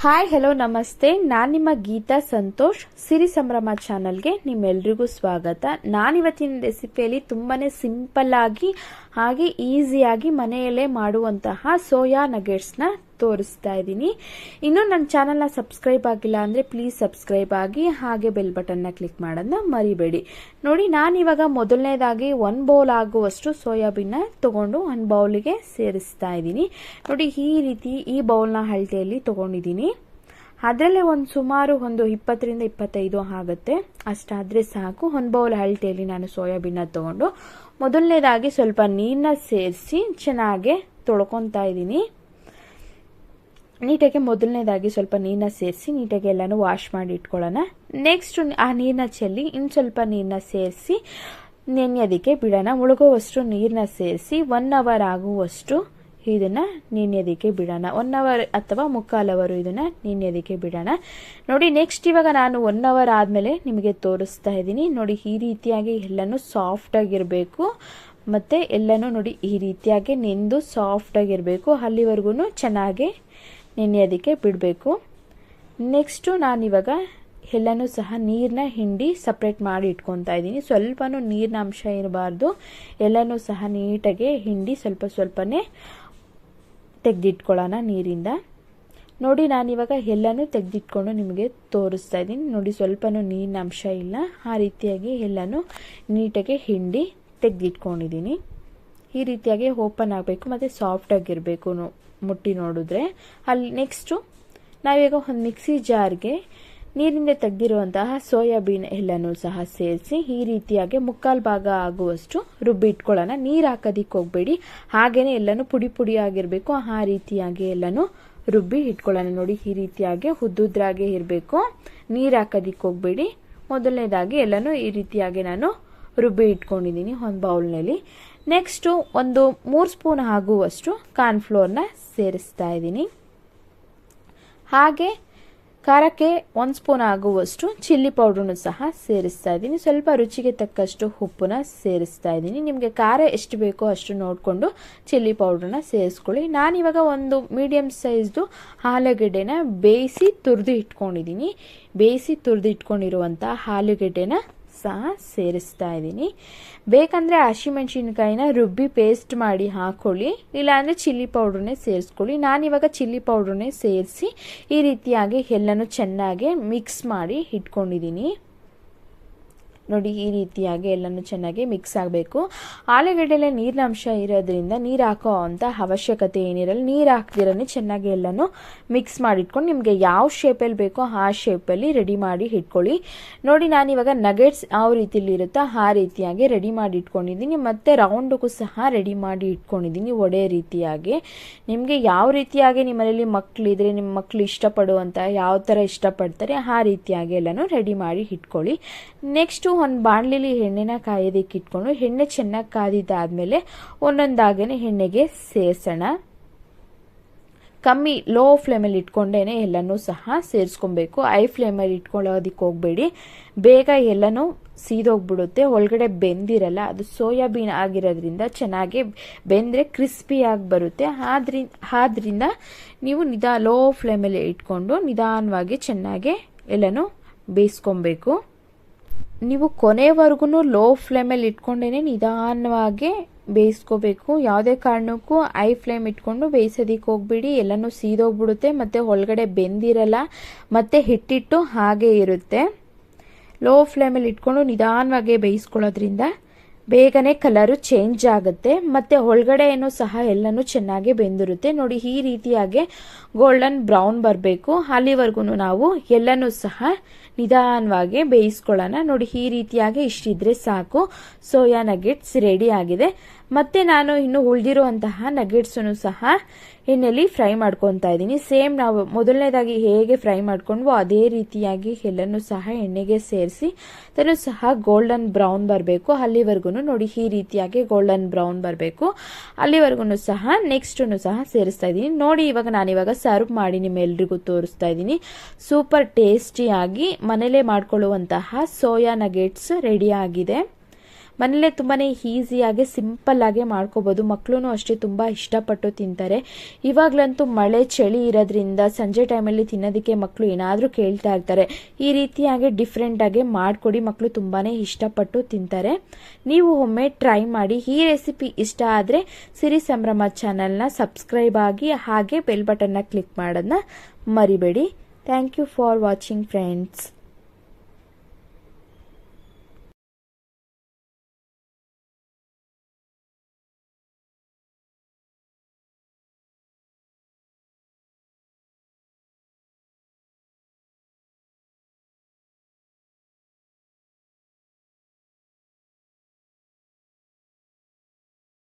Hi hello ನಮಸ್ತೆ. ನಾನು ನಿಮ್ಮ ಗೀತಾ ಸಂತೋಷ್. ಸಿರಿ ಸಂಭ್ರಮ ಚಾನಲ್ಗೆ ನಿಮ್ಮೆಲ್ರಿಗೂ ಸ್ವಾಗತ. ನಾನಿವತ್ತಿನ ರೆಸಿಪಿಯಲ್ಲಿ ತುಂಬಾ ಸಿಂಪಲ್ ಆಗಿ, ಹಾಗೆ ಈಸಿಯಾಗಿ ಮನೆಯಲ್ಲೇ ಮಾಡುವಂತಹ ಸೋಯಾ ನಗೆಟ್ಸ್ನ ತೋರಿಸ್ತಾ ಇದ್ದೀನಿ ಇನ್ನು ನನ್ನ ಚಾನಲ್ನ ಸಬ್ಸ್ಕ್ರೈಬ್ ಆಗಿಲ್ಲ ಅಂದರೆ ಪ್ಲೀಸ್ ಸಬ್ಸ್ಕ್ರೈಬ್ ಆಗಿ ಹಾಗೆ ಬೆಲ್ ಬಟನ್ನ ಕ್ಲಿಕ್ ಮಾಡೋದನ್ನ ಮರಿಬೇಡಿ. ನೋಡಿ, ನಾನಿವಾಗ ಮೊದಲನೇದಾಗಿ ಒನ್ ಬೌಲ್ ಆಗುವಷ್ಟು ಸೋಯಾಬೀನ್ನ ತೊಗೊಂಡು ಒಂದು ಬೌಲಿಗೆ ಸೇರಿಸ್ತಾ ಇದ್ದೀನಿ ನೋಡಿ, ಈ ರೀತಿ ಈ ಬೌಲ್ನ ಅಳತೆಯಲ್ಲಿ ತೊಗೊಂಡಿದ್ದೀನಿ. ಅದರಲ್ಲೇ ಒಂದು ಸುಮಾರು ಒಂದು ಇಪ್ಪತ್ತರಿಂದ ಇಪ್ಪತ್ತೈದು ಆಗುತ್ತೆ. ಅಷ್ಟಾದರೆ ಸಾಕು. ಒಂದು ಬೌಲ್ ಅಳತೆಯಲ್ಲಿ ನಾನು ಸೋಯಾಬೀನ್ನ ತೊಗೊಂಡು ಮೊದಲನೇದಾಗಿ ಸ್ವಲ್ಪ ನೀರನ್ನ ಸೇರಿಸಿ ಚೆನ್ನಾಗೆ ತೊಳ್ಕೊತಾ ಇದ್ದೀನಿ ನೀಟಾಗಿ ಮೊದಲನೇದಾಗಿ ಸ್ವಲ್ಪ ನೀರನ್ನ ಸೇರಿಸಿ ನೀಟಾಗಿ ಎಲ್ಲನೂ ವಾಶ್ ಮಾಡಿ ಇಟ್ಕೊಳ್ಳೋಣ. ನೆಕ್ಸ್ಟ್ ಆ ನೀರನ್ನ ಚೆಲ್ಲಿ ಇನ್ನು ಸ್ವಲ್ಪ ನೀರನ್ನ ಸೇರಿಸಿ ನೆನೆಯೋದಕ್ಕೆ ಬಿಡೋಣ. ಮುಳುಗೋವಷ್ಟು ನೀರನ್ನ ಸೇರಿಸಿ ಒನ್ ಅವರ್ ಆಗುವಷ್ಟು ಇದನ್ನು ನೆನೆಯೋದಕ್ಕೆ ಬಿಡೋಣ. ಒನ್ ಅವರ್ ಅಥವಾ ಮುಕ್ಕಾಲು ಅವರು ಇದನ್ನು ನೆನೆಯೋದಕ್ಕೆ ಬಿಡೋಣ. ನೋಡಿ ನೆಕ್ಸ್ಟ್ ಇವಾಗ ನಾನು ಒನ್ ಅವರ್ ಆದಮೇಲೆ ನಿಮಗೆ ತೋರಿಸ್ತಾ ಇದ್ದೀನಿ. ನೋಡಿ, ಈ ರೀತಿಯಾಗಿ ಎಲ್ಲನೂ ಸಾಫ್ಟ್ ಆಗಿರಬೇಕು. ಮತ್ತು ಎಲ್ಲನೂ ನೋಡಿ, ಈ ರೀತಿಯಾಗಿ ನೆಂದು ಸಾಫ್ಟ್ ಆಗಿರಬೇಕು. ಅಲ್ಲಿವರೆಗೂ ಚೆನ್ನಾಗಿ ನೆನೆಯೋದಕ್ಕೆ ಬಿಡಬೇಕು. ನೆಕ್ಸ್ಟು ನಾನಿವಾಗ ಎಲ್ಲನೂ ಸಹ ನೀರನ್ನ ಹಿಂಡಿ ಸಪ್ರೇಟ್ ಮಾಡಿ ಇಟ್ಕೊತಾ ಇದ್ದೀನಿ. ಸ್ವಲ್ಪನೂ ನೀರಿನ ಅಂಶ ಇರಬಾರ್ದು. ಎಲ್ಲನೂ ಸಹ ನೀಟಾಗಿ ಹಿಂಡಿ ಸ್ವಲ್ಪ ಸ್ವಲ್ಪನೇ ತೆಗೆದಿಟ್ಕೊಳ್ಳೋಣ ನೀರಿಂದ. ನೋಡಿ, ನಾನಿವಾಗ ಎಲ್ಲನೂ ತೆಗೆದಿಟ್ಕೊಂಡು ನಿಮಗೆ ತೋರಿಸ್ತಾ ಇದ್ದೀನಿ. ನೋಡಿ, ಸ್ವಲ್ಪನೂ ನೀರಿನ ಅಂಶ ಇಲ್ಲ. ಆ ರೀತಿಯಾಗಿ ಎಲ್ಲನೂ ನೀಟಾಗಿ ಹಿಂಡಿ ತೆಗೆದಿಟ್ಕೊಂಡಿದ್ದೀನಿ. ಈ ರೀತಿಯಾಗಿ ಓಪನ್ ಆಗಬೇಕು, ಮತ್ತು ಸಾಫ್ಟಾಗಿರಬೇಕು ಮುಟ್ಟಿ ನೋಡಿದ್ರೆ, ಅಲ್ಲಿ ನೆಕ್ಸ್ಟು ನಾವೀಗ ಒಂದು ಮಿಕ್ಸಿ ಜಾರ್ಗೆ ನೀರಿಂದ ತೆಗೆದಿರುವಂತಹ ಸೋಯಾಬೀನ್ ಎಲ್ಲನೂ ಸಹ ಸೇರಿಸಿ ಈ ರೀತಿಯಾಗಿ ಮುಕ್ಕಾಲು ಭಾಗ ಆಗುವಷ್ಟು ರುಬ್ಬಿ ಇಟ್ಕೊಳ್ಳೋಣ. ನೀರು ಹಾಕೋದಿಕ್ಕೆ ಹೋಗಬೇಡಿ. ಹಾಗೇನೆ ಎಲ್ಲನೂ ಪುಡಿ ಪುಡಿ ಆಗಿರಬೇಕು ಆ ರೀತಿಯಾಗಿ ಎಲ್ಲನೂ ರುಬ್ಬಿ ಇಟ್ಕೊಳ್ಳೋಣ. ನೋಡಿ, ಈ ರೀತಿಯಾಗಿ ಉದ್ದುದ್ರಾಗೆ ಇರಬೇಕು. ನೀರು ಹಾಕೋದಿಕ್ಕೆ ಹೋಗಬೇಡಿ. ಮೊದಲನೇದಾಗಿ ಎಲ್ಲನೂ ಈ ರೀತಿಯಾಗಿ ನಾನು ರುಬ್ಬಿ ಇಟ್ಕೊಂಡಿದ್ದೀನಿ ಒಂದು ಬೌಲ್ನಲ್ಲಿ. ನೆಕ್ಸ್ಟು ಒಂದು ಮೂರು ಸ್ಪೂನ್ ಆಗುವಷ್ಟು ಕಾರ್ನ್ಫ್ಲೋರ್ನ ಸೇರಿಸ್ತಾ ಇದ್ದೀನಿ. ಹಾಗೆ ಖಾರಕ್ಕೆ ಒಂದು ಸ್ಪೂನ್ ಆಗುವಷ್ಟು ಚಿಲ್ಲಿ ಪೌಡ್ರನ್ನು ಸಹ ಸೇರಿಸ್ತಾ ಇದ್ದೀನಿ. ಸ್ವಲ್ಪ ರುಚಿಗೆ ತಕ್ಕಷ್ಟು ಉಪ್ಪನ್ನ ಸೇರಿಸ್ತಾ ಇದ್ದೀನಿ. ನಿಮಗೆ ಖಾರ ಎಷ್ಟು ಬೇಕೋ ಅಷ್ಟು ನೋಡಿಕೊಂಡು ಚಿಲ್ಲಿ ಪೌಡ್ರನ್ನ ಸೇರಿಸ್ಕೊಳ್ಳಿ. ನಾನಿವಾಗ ಒಂದು ಮೀಡಿಯಮ್ ಸೈಜ್ದು ಆಲೂಗೆಡ್ಡೆನ ಬೇಯಿಸಿ ತುರಿದು ಇಟ್ಕೊಂಡಿದ್ದೀನಿ. ಬೇಯಿಸಿ ತುರಿದು ಇಟ್ಕೊಂಡಿರುವಂಥ ಆಲೂಗೆಡ್ಡೆನ ಸಹ ಸೇರಿಸ್ತಾ ಇದ್ದೀನಿ. ಬೇಕಂದರೆ ಹಸಿಮೆಣ್ಸಿನ್ಕಾಯಿನ ರುಬ್ಬಿ ಪೇಸ್ಟ್ ಮಾಡಿ ಹಾಕ್ಕೊಳ್ಳಿ ಇಲ್ಲಾಂದರೆ ಚಿಲ್ಲಿ ಪೌಡ್ರನ್ನೇ ಸೇರಿಸ್ಕೊಳ್ಳಿ. ನಾನಿವಾಗ ಚಿಲ್ಲಿ ಪೌಡ್ರನ್ನೇ ಸೇರಿಸಿ ಈ ರೀತಿಯಾಗಿ ಎಲ್ಲನೂ ಚೆನ್ನಾಗಿ ಮಿಕ್ಸ್ ಮಾಡಿ ಇಟ್ಕೊಂಡಿದ್ದೀನಿ. ನೋಡಿ, ಈ ರೀತಿಯಾಗಿ ಎಲ್ಲನೂ ಚೆನ್ನಾಗಿ ಮಿಕ್ಸ್ ಆಗಬೇಕು. ಆಲೂಗಡ್ಡೆಲೆ ನೀರಿನ ಅಂಶ ಇರೋದ್ರಿಂದ ನೀರು ಹಾಕೋ ಅಂತ ಅವಶ್ಯಕತೆ ಏನಿರಲ್ಲ, ನೀರು ಹಾಕ್ದಿರನೇ ಚೆನ್ನಾಗಿ ಎಲ್ಲನೂ ಮಿಕ್ಸ್ ಮಾಡಿಟ್ಕೊಂಡು ನಿಮಗೆ ಯಾವ ಶೇಪಲ್ಲಿ ಬೇಕೋ ಆ ಶೇಪಲ್ಲಿ ರೆಡಿ ಮಾಡಿ ಇಟ್ಕೊಳ್ಳಿ. ನೋಡಿ ನಾನಿವಾಗ ನಗೆಟ್ಸ್ ಯಾವ ರೀತಿಲಿ ಇರುತ್ತೋ ಆ ರೀತಿಯಾಗಿ ರೆಡಿ ಮಾಡಿ ಇಟ್ಕೊಂಡಿದ್ದೀನಿ. ಮತ್ತು ರೌಂಡಕ್ಕೂ ಸಹ ರೆಡಿ ಮಾಡಿ ಇಟ್ಕೊಂಡಿದ್ದೀನಿ ಒಡೆ ರೀತಿಯಾಗಿ. ನಿಮಗೆ ಯಾವ ರೀತಿಯಾಗಿ ನಿಮ್ಮಲ್ಲಿ ಮಕ್ಕಳಿದ್ರೆ ನಿಮ್ಮ ಮಕ್ಕಳು ಇಷ್ಟಪಡುವಂಥ ಯಾವ ಥರ ಇಷ್ಟಪಡ್ತಾರೆ ಆ ರೀತಿಯಾಗಿ ಎಲ್ಲನೂ ರೆಡಿ ಮಾಡಿ ಇಟ್ಕೊಳ್ಳಿ. ನೆಕ್ಸ್ಟು ಒಂದು ಬಾಣಲಿಲಿ ಎಣ್ಣೆನ ಕಾಯೋದಕ್ಕೆ ಇಟ್ಕೊಂಡು ಎಣ್ಣೆ ಚೆನ್ನಾಗಿ ಕಾದಿದ್ದಾದಮೇಲೆ ಒಂದೊಂದಾಗೇ ಎಣ್ಣೆಗೆ ಸೇರಿಸೋಣ. ಕಮ್ಮಿ ಲೋ ಫ್ಲೇಮಲ್ಲಿ ಇಟ್ಕೊಂಡೇ ಎಲ್ಲನೂ ಸಹ ಸೇರಿಸ್ಕೊಬೇಕು. ಐ ಫ್ಲೇಮಲ್ಲಿ ಇಟ್ಕೊಳ್ಳೋದಕ್ಕೆ ಹೋಗಬೇಡಿ. ಬೇಗ ಎಲ್ಲನೂ ಸೀದೋಗ್ಬಿಡುತ್ತೆ. ಒಳಗಡೆ ಬೆಂದಿರಲ್ಲ, ಅದು ಸೋಯಾಬೀನ್ ಆಗಿರೋದ್ರಿಂದ ಚೆನ್ನಾಗಿ ಬೆಂದರೆ ಕ್ರಿಸ್ಪಿಯಾಗಿ ಬರುತ್ತೆ. ಆದ್ರಿಂದ ಆದ್ರಿಂದ ನೀವು ನಿದಾ ಲೋ ಫ್ಲೇಮಲ್ಲಿ ಇಟ್ಕೊಂಡು ನಿಧಾನವಾಗಿ ಚೆನ್ನಾಗಿ ಎಲ್ಲನೂ ಬೇಯಿಸ್ಕೊಬೇಕು. ನೀವು ಕೊನೆವರೆಗೂ ಲೋ ಫ್ಲೇಮಲ್ಲಿ ಇಟ್ಕೊಂಡೇ ನಿಧಾನವಾಗಿ ಬೇಯಿಸ್ಕೋಬೇಕು. ಯಾವುದೇ ಕಾರಣಕ್ಕೂ ಐ ಫ್ಲೇಮ್ ಇಟ್ಕೊಂಡು ಬೇಯಿಸೋದಕ್ಕೆ ಹೋಗ್ಬಿಡಿ. ಎಲ್ಲನೂ ಸೀದೋಗ್ಬಿಡುತ್ತೆ, ಮತ್ತು ಒಳಗಡೆ ಬೆಂದಿರಲ್ಲ, ಮತ್ತು ಹಿಟ್ಟಿಟ್ಟು ಹಾಗೆ ಇರುತ್ತೆ. ಲೋ ಫ್ಲೇಮಲ್ಲಿ ಇಟ್ಕೊಂಡು ನಿಧಾನವಾಗಿ ಬೇಯಿಸ್ಕೊಳ್ಳೋದ್ರಿಂದ ಬೇಗನೆ ಕಲರು ಚೇಂಜ್ ಆಗುತ್ತೆ. ಮತ್ತು ಒಳಗಡೆಯೂ ಸಹ ಎಲ್ಲನೂ ಚೆನ್ನಾಗಿ ಬೆಂದಿರುತ್ತೆ. ನೋಡಿ, ಈ ರೀತಿಯಾಗಿ ಗೋಲ್ಡನ್ ಬ್ರೌನ್ ಬರಬೇಕು. ಅಲ್ಲಿವರೆಗೂ ನಾವು ಎಲ್ಲನೂ ಸಹ ನಿಧಾನವಾಗಿ ಬೇಯಿಸ್ಕೊಳ್ಳೋಣ. ನೋಡಿ, ಈ ರೀತಿಯಾಗಿ ಇಷ್ಟಿದ್ರೆ ಸಾಕು. ಸೋಯಾ ನಗೆಟ್ಸ್ ರೆಡಿ ಆಗಿದೆ. ಮತ್ತೆ ನಾನು ಇನ್ನು ಉಳಿದಿರುವಂತಹ ನಗೆಟ್ಸನ್ನು ಸಹ ಎಣ್ಣೆಲಿ ಫ್ರೈ ಮಾಡ್ಕೊತಾ ಇದ್ದೀನಿ. ಸೇಮ್ ನಾವು ಮೊದಲನೇದಾಗಿ ಹೇಗೆ ಫ್ರೈ ಮಾಡ್ಕೊಂಡ್ವೋ ಅದೇ ರೀತಿಯಾಗಿ ಎಲ್ಲನೂ ಸಹ ಎಣ್ಣೆಗೆ ಸೇರಿಸಿ, ಅದನ್ನು ಸಹ ಗೋಲ್ಡನ್ ಬ್ರೌನ್ ಬರಬೇಕು. ಅಲ್ಲಿವರೆಗೂ ನೋಡಿ ಈ ರೀತಿಯಾಗಿ ಗೋಲ್ಡನ್ ಬ್ರೌನ್ ಬರಬೇಕು. ಅಲ್ಲಿವರೆಗೂ ಸಹ ನೆಕ್ಸ್ಟನ್ನು ಸಹ ಸೇರಿಸ್ತಾ ಇದ್ದೀನಿ. ನೋಡಿ ಇವಾಗ ನಾನಿವಾಗ ಸರ್ವ್ ಮಾಡಿ ನಿಮ್ಮೆಲ್ರಿಗೂ ತೋರಿಸ್ತಾ ಇದ್ದೀನಿ. ಸೂಪರ್ ಟೇಸ್ಟಿಯಾಗಿ ಮನೇಲೇ ಮಾಡ್ಕೊಳ್ಳುವಂತಹ ಸೋಯಾ ನಗೆಟ್ಸ್ ರೆಡಿ ಆಗಿದೆ. ಮನೇಲೆ ತುಂಬಾ ಈಸಿಯಾಗಿ ಸಿಂಪಲ್ಲಾಗೆ ಮಾಡ್ಕೋಬೋದು. ಮಕ್ಕಳು ಅಷ್ಟೇ ತುಂಬ ಇಷ್ಟಪಟ್ಟು ತಿಂತಾರೆ. ಇವಾಗಲಂತೂ ಮಳೆ, ಚಳಿ ಇರೋದ್ರಿಂದ ಸಂಜೆ ಟೈಮಲ್ಲಿ ತಿನ್ನೋದಕ್ಕೆ ಮಕ್ಕಳು ಏನಾದರೂ ಕೇಳ್ತಾ ಇರ್ತಾರೆ. ಈ ರೀತಿಯಾಗಿ ಡಿಫ್ರೆಂಟಾಗಿ ಮಾಡಿಕೊಡಿ. ಮಕ್ಕಳು ತುಂಬಾ ಇಷ್ಟಪಟ್ಟು ತಿಂತಾರೆ. ನೀವು ಒಮ್ಮೆ ಟ್ರೈ ಮಾಡಿ. ಈ ರೆಸಿಪಿ ಇಷ್ಟ ಆದರೆ ಸಿರಿ ಸಂಭ್ರಮ ಚಾನಲ್ನ ಸಬ್ಸ್ಕ್ರೈಬ್ ಆಗಿ, ಹಾಗೆ ಬೆಲ್ ಬಟನ್ನ ಕ್ಲಿಕ್ ಮಾಡೋದನ್ನ ಮರಿಬೇಡಿ. Thank you for watching friends